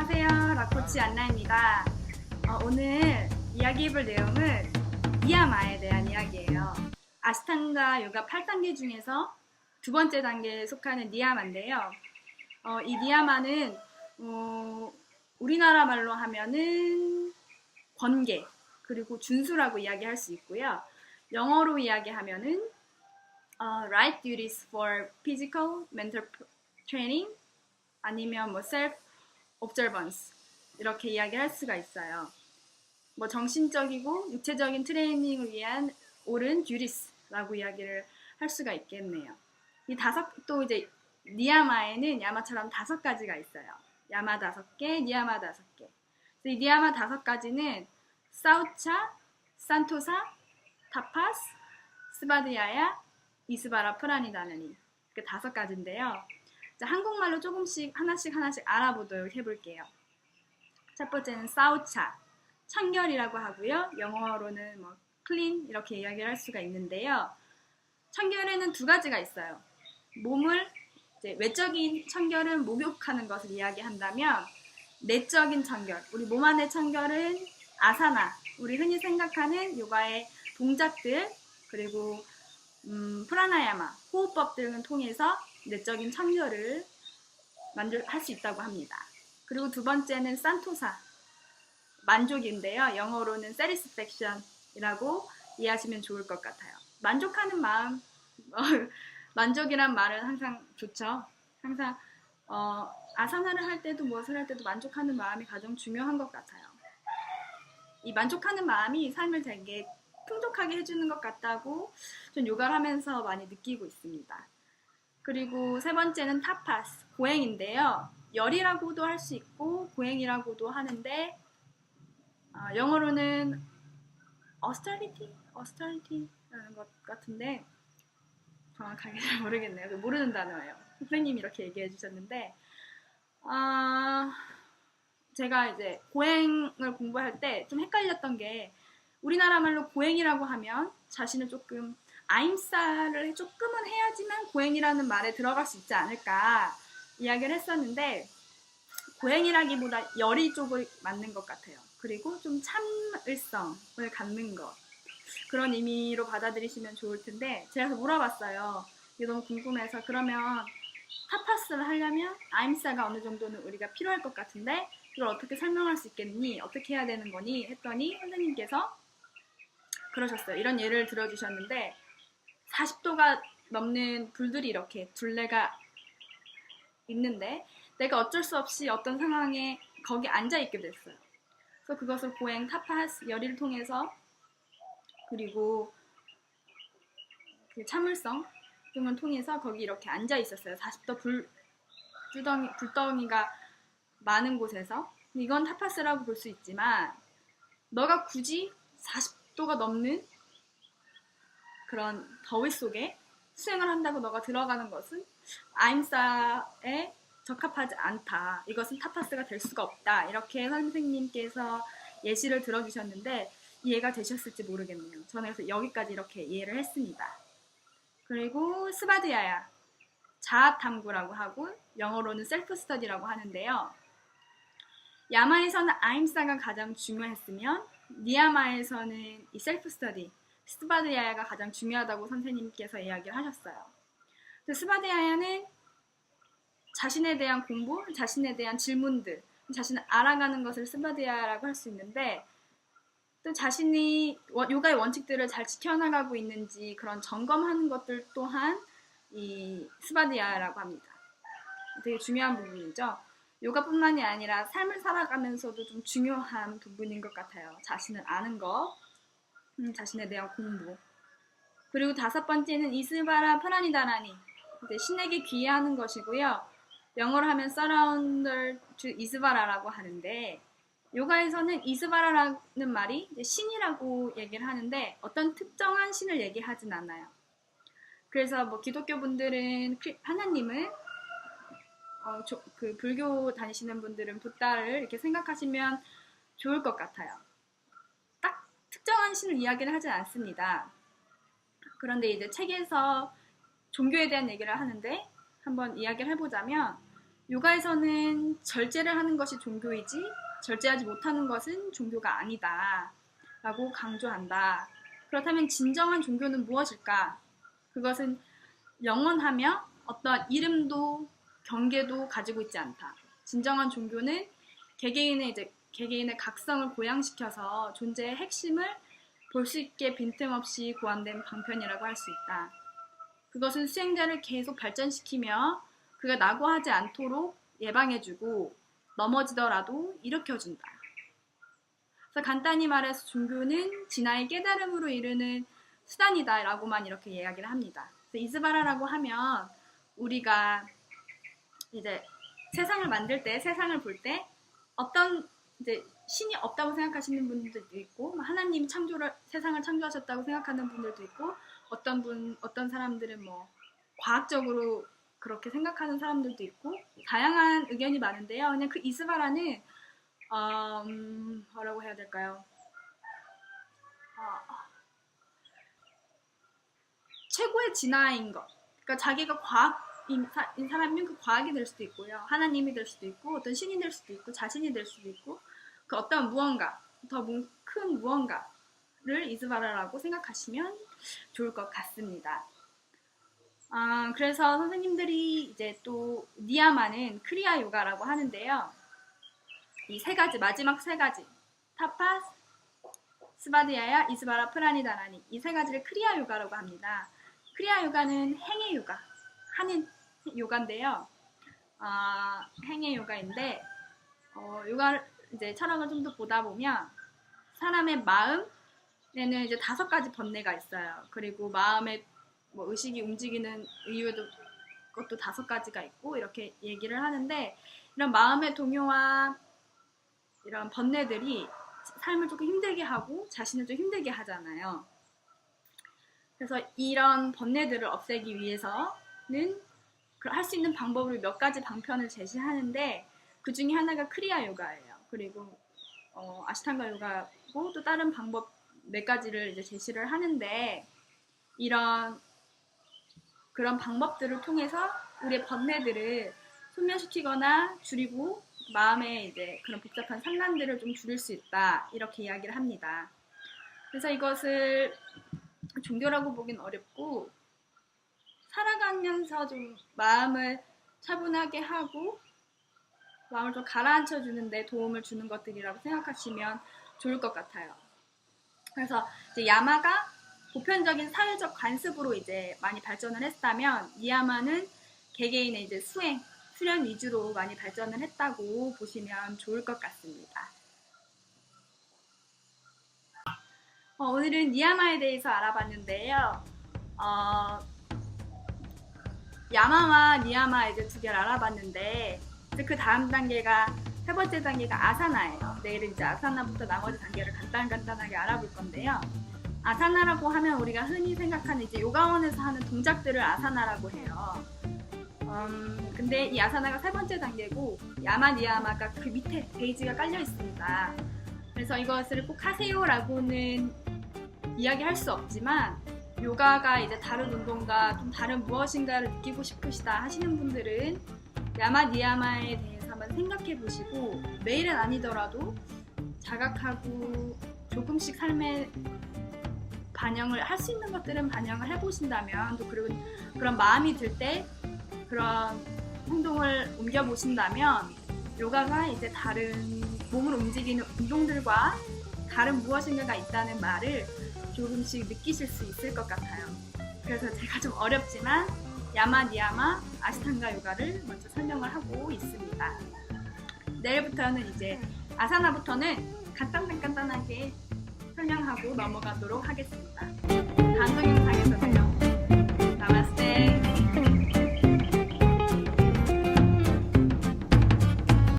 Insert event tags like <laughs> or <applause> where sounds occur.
안녕하세요. 라코치 안나입니다. 어, 오늘 이야기해볼 내용은 니야마에 대한 이야기예요. 아시탄가 요가 8단계 중에서 두 번째 단계에 속하는 니야마인데요. 어, 이 니야마는 어, 우리나라 말로 하면은 권계 그리고 준수라고 이야기할 수 있고요. 영어로 이야기하면은 어, right duties for physical, mental training 아니면 뭐 self observance 이렇게 이야기할 수가 있어요. 뭐 정신적이고 육체적인 트레이닝을 위한 옳은 duties라고 이야기를 할 수가 있겠네요. 이 다섯 또 이제 니야마에는 야마처럼 다섯 가지가 있어요. 야마 다섯 개, 니야마 다섯 개. 이 니야마 다섯 가지는 사우차, 산토사, 타파스, 스바드야야, 이스바라 프라니다느니 그 다섯 가지인데요. 자, 한국말로 조금씩 하나씩 하나씩 알아보도록 해볼게요. 첫 번째는 사우차, 청결이라고 하고요. 영어로는 뭐 클린 이렇게 이야기를 할 수가 있는데요. 청결에는 두 가지가 있어요. 몸을 외적인 청결은 목욕하는 것을 이야기한다면 내적인 청결, 우리 몸 안의 청결은 아사나, 우리 흔히 생각하는 요가의 동작들 그리고 음, 프라나야마, 호흡법 등을 통해서 내적인 청결을 만들 할수 있다고 합니다. 그리고 두 번째는 산토사, 만족인데요. 영어로는 satisfaction이라고 이해하시면 좋을 것 같아요. 만족하는 마음, 어, <laughs> 만족이란 말은 항상 좋죠. 항상 어, 아사나를 할 때도 무엇을 할 때도 만족하는 마음이 가장 중요한 것 같아요. 이 만족하는 마음이 삶을 되게 풍족하게 해주는 것 같다고 전 요가를 하면서 많이 느끼고 있습니다. 그리고 세 번째는 타파스, 고행인데요. 열이라고도 할 수 있고 고행이라고도 하는데 어, 영어로는 austerity, austerity라는 것 같은데 정확하게 잘 모르겠네요. 모르는 단어예요. 선생님이 이렇게 얘기해 주셨는데 아, 제가 이제 고행을 공부할 때 좀 헷갈렸던 게 우리나라 말로 고행이라고 하면 자신을 조금 아임사를 조금은 해야지만 고행이라는 말에 들어갈 수 있지 않을까 이야기를 했었는데 고행이라기보다 열이 쪽을 맞는 것 같아요. 그리고 좀 참을성을 갖는 것 그런 의미로 받아들이시면 좋을 텐데 제가 물어봤어요. 이게 너무 궁금해서 그러면 타파스를 하려면 아임사가 어느 정도는 우리가 필요할 것 같은데 이걸 어떻게 설명할 수 있겠니? 어떻게 해야 되는 거니? 했더니 선생님께서 그러셨어요. 이런 예를 들어주셨는데 40도가 넘는 불들이 이렇게 둘레가 있는데 내가 어쩔 수 없이 어떤 상황에 거기 앉아 있게 됐어요. 그래서 그것을 고행 타파스 열의를 통해서 그리고 그 참을성 등을 통해서 거기 이렇게 앉아 있었어요. 40도 불 불덩이, 불덩이가 많은 곳에서 이건 타파스라고 볼 수 있지만 너가 굳이 40도가 넘는 그런 더위 속에 수행을 한다고 너가 들어가는 것은 아임사에 적합하지 않다. 이것은 타파스가 될 수가 없다. 이렇게 선생님께서 예시를 들어주셨는데 이해가 되셨을지 모르겠네요. 저는 그래서 여기까지 이렇게 이해를 했습니다. 그리고 스바드야야 자아 탐구라고 하고 영어로는 셀프 스터디라고 하는데요. 야마에서는 아임사가 가장 중요했으면 니야마에서는 이 셀프 스터디 스바드야야가 가장 중요하다고 선생님께서 이야기를 하셨어요. 스바드야야는 자신에 대한 공부, 자신에 대한 질문들, 자신을 알아가는 것을 스바드야라고 할 수 있는데 또 자신이 요가의 원칙들을 잘 지켜나가고 있는지 그런 점검하는 것들 또한 이 스바디아라고 합니다. 되게 중요한 부분이죠. 요가뿐만이 아니라 삶을 살아가면서도 좀 중요한 부분인 것 같아요. 자신을 아는 것, 음, 자신에 대한 공부. 그리고 다섯 번째는 이스바라 프라니다라니 이제 신에게 귀의하는 것이고요. 영어로 하면 surrender to 이스바라라고 하는데 요가에서는 이스바라라는 말이 신이라고 얘기를 하는데 어떤 특정한 신을 얘기하진 않아요. 그래서 뭐 기독교 분들은 하나님을 어, 조, 그 불교 다니시는 분들은 부다를 이렇게 생각하시면 좋을 것 같아요. 딱 특정한 신을 이야기를 하진 않습니다. 그런데 이제 책에서 종교에 대한 얘기를 하는데 한번 이야기를 해보자면 요가에서는 절제를 하는 것이 종교이지 절제하지 못하는 것은 종교가 아니다. 라고 강조한다. 그렇다면 진정한 종교는 무엇일까? 그것은 영원하며 어떠한 이름도 경계도 가지고 있지 않다. 진정한 종교는 개개인의 이제 개개인의 각성을 고양시켜서 존재의 핵심을 볼 수 있게 빈틈없이 고안된 방편이라고 할 수 있다. 그것은 수행자를 계속 발전시키며 그가 낙오하지 않도록 예방해주고 넘어지더라도 일으켜준다. 그래서 간단히 말해서 종교는 진화의 깨달음으로 이르는 수단이다라고만 이렇게 이야기를 합니다. 그래서 이스바라라고 하면 우리가 이제 세상을 만들 때, 세상을 볼 때 어떤 이제 신이 없다고 생각하시는 분들도 있고 뭐 하나님이 창조를 세상을 창조하셨다고 생각하는 분들도 있고 어떤 분 어떤 사람들은 뭐 과학적으로 그렇게 생각하는 사람들도 있고 다양한 의견이 많은데요. 그냥 그 이스바라는 어, 음, 뭐라고 해야 될까요? 어, 최고의 진화인 것. 그러니까 자기가 과학인 사람이면 그 과학이 될 수도 있고요. 하나님이 될 수도 있고 어떤 신이 될 수도 있고 자신이 될 수도 있고 그 어떤 무언가 더 큰 무언가를 이스바라라고 생각하시면 좋을 것 같습니다. 아, 그래서 선생님들이 이제 또 니야마는 크리아 요가라고 하는데요. 이 세 가지 마지막 세 가지 타파, 스바디아야, 이스바라, 프라니다라니 이 세 가지를 크리아 요가라고 합니다. 크리아 요가는 행의 요가 하는 요가인데요. 아, 행의 요가인데 어, 요가 이제 철학을 좀 더 보다 보면 사람의 마음에는 이제 다섯 가지 번뇌가 있어요. 그리고 마음의 뭐 의식이 움직이는 이유도 것도 다섯 가지가 있고 이렇게 얘기를 하는데 이런 마음의 동요와 이런 번뇌들이 삶을 조금 힘들게 하고 자신을 좀 힘들게 하잖아요. 그래서 이런 번뇌들을 없애기 위해서는 할 수 있는 방법을 몇 가지 방편을 제시하는데 그 중에 하나가 크리아 요가예요. 그리고 어, 아시탄가 요가고 또 다른 방법 몇 가지를 이제 제시를 하는데 이런 그런 방법들을 통해서 우리의 번뇌들을 소멸시키거나 줄이고 마음의 이제 그런 복잡한 산란들을 좀 줄일 수 있다 이렇게 이야기를 합니다. 그래서 이것을 종교라고 보긴 어렵고 살아가면서 좀 마음을 차분하게 하고 마음을 좀 가라앉혀 주는데 도움을 주는 것들이라고 생각하시면 좋을 것 같아요. 그래서 이제 야마가 보편적인 사회적 관습으로 이제 많이 발전을 했다면 이야마는 개개인의 이제 수행, 수련 위주로 많이 발전을 했다고 보시면 좋을 것 같습니다. 어, 오늘은 니야마에 대해서 알아봤는데요. 어, 야마와 니야마 이제 두 개를 알아봤는데 그 다음 단계가 세 번째 단계가 아사나예요. 내일은 이제 아사나부터 나머지 단계를 간단간단하게 알아볼 건데요. 아사나라고 하면 우리가 흔히 생각하는 이제 요가원에서 하는 동작들을 아사나라고 해요. 음, 근데 이 아사나가 세 번째 단계고 야마 니야마가 그 밑에 베이지가 깔려 있습니다. 그래서 이것을 꼭 하세요라고는 이야기할 수 없지만 요가가 이제 다른 운동과 좀 다른 무엇인가를 느끼고 싶으시다 하시는 분들은 야마 니야마에 대해서 한번 생각해 보시고 매일은 아니더라도 자각하고 조금씩 삶에 반영을 할 수 있는 것들은 반영을 해보신다면 또 그리고 그런 마음이 들 때 그런 행동을 옮겨 보신다면 요가가 이제 다른 몸을 움직이는 운동들과 다른 무엇인가가 있다는 말을 조금씩 느끼실 수 있을 것 같아요. 그래서 제가 좀 어렵지만 야마 니야마 아시탄가 요가를 먼저 설명을 하고 있습니다. 내일부터는 이제 아사나부터는 간단간단하게 설명하고 넘어가도록 하겠습니다. 다음 동영상에